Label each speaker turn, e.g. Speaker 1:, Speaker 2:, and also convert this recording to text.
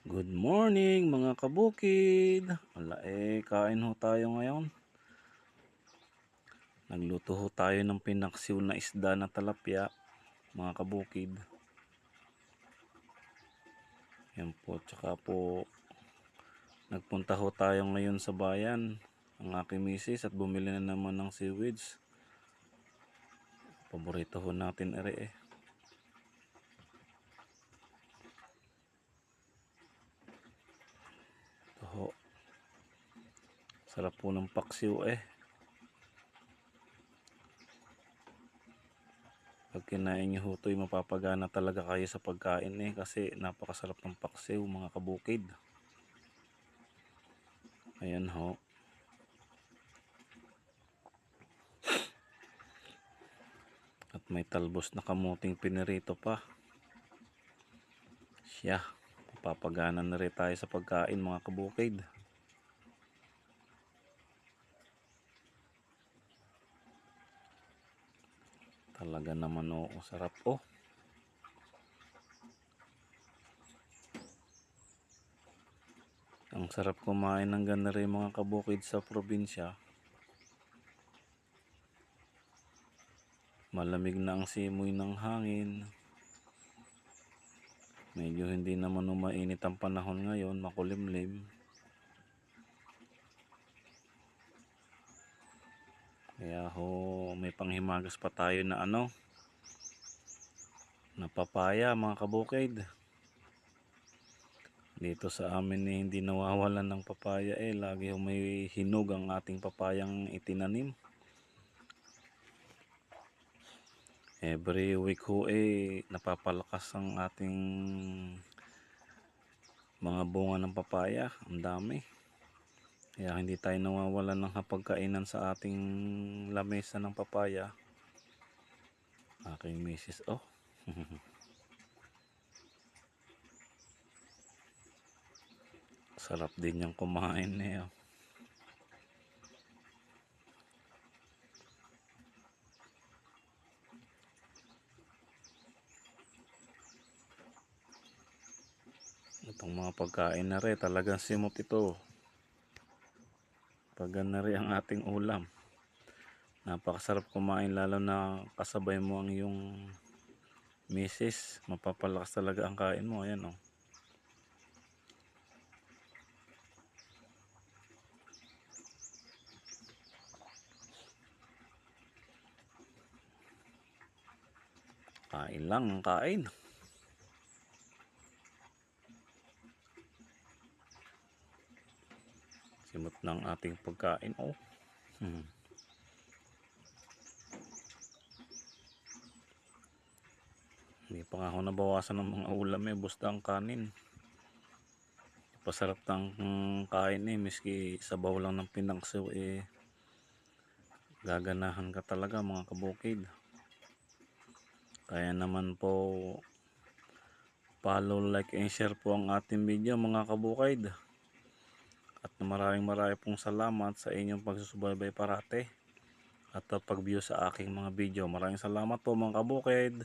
Speaker 1: Good morning mga kabukid. Wala eh, kain ho tayo ngayon. Nagluto ho tayo ng pinaksiw na isda na talapya, mga kabukid. Yan po, tsaka po nagpunta ho tayo ngayon sa bayan ang aking misis at bumili na naman ng seaweeds. Paborito ho natin ere eh. Ito ho. Sarap po ng paksiw eh. Pag kinain nyo ho ito'y mapapagana talaga kayo sa pagkain eh kasi napakasarap ng paksiw mga kabukid. Ayan ho. At may talbos na kamuting pinirito pa. Siya. Mapapagana na rin tayo sa pagkain mga kabukid. Talaga naman oo, sarap oh. Ang sarap kumain ng ganda rin mga kabukid sa probinsya. Malamig na ang simoy ng hangin. Medyo hindi naman umainit ang panahon ngayon, makulimlim. Kaya ho, may panghimagas pa tayo na ano, na papaya mga kabukid. Dito sa amin eh, hindi nawawalan ng papaya eh. Lagi ho may hinog ang ating papayang itinanim. Every week ho eh, napapalakas ang ating mga bunga ng papaya. Ang dami. Kaya hindi tayo nawawalan ng hapagkainan sa ating lamesa ng papaya. Aking misis, oh. Sarap din yung kumain niya. Itong mga pagkain na rin, talagang simot ito. Pag na ang ating ulam. Napakasarap kumain lalo na kasabay mo ang iyong misis. Mapapalakas talaga ang kain mo. Ayan oh. Kain lang ang kain. Simot ng ating pagkain. Oh. Hmm. Hindi pa nga ako nabawasan ng mga ulam eh. Basta ang kanin. Pasarap ng mm, kain eh. Miski sabaw lang ng pinangsiw eh. Gaganahan ka talaga mga kabukid. Kaya naman po follow, like, and share po ang ating video mga kabukid. At maraming maraming pong salamat sa inyong pagsusubaybay parate at pag-view sa aking mga video. Maraming salamat po mga kabukid.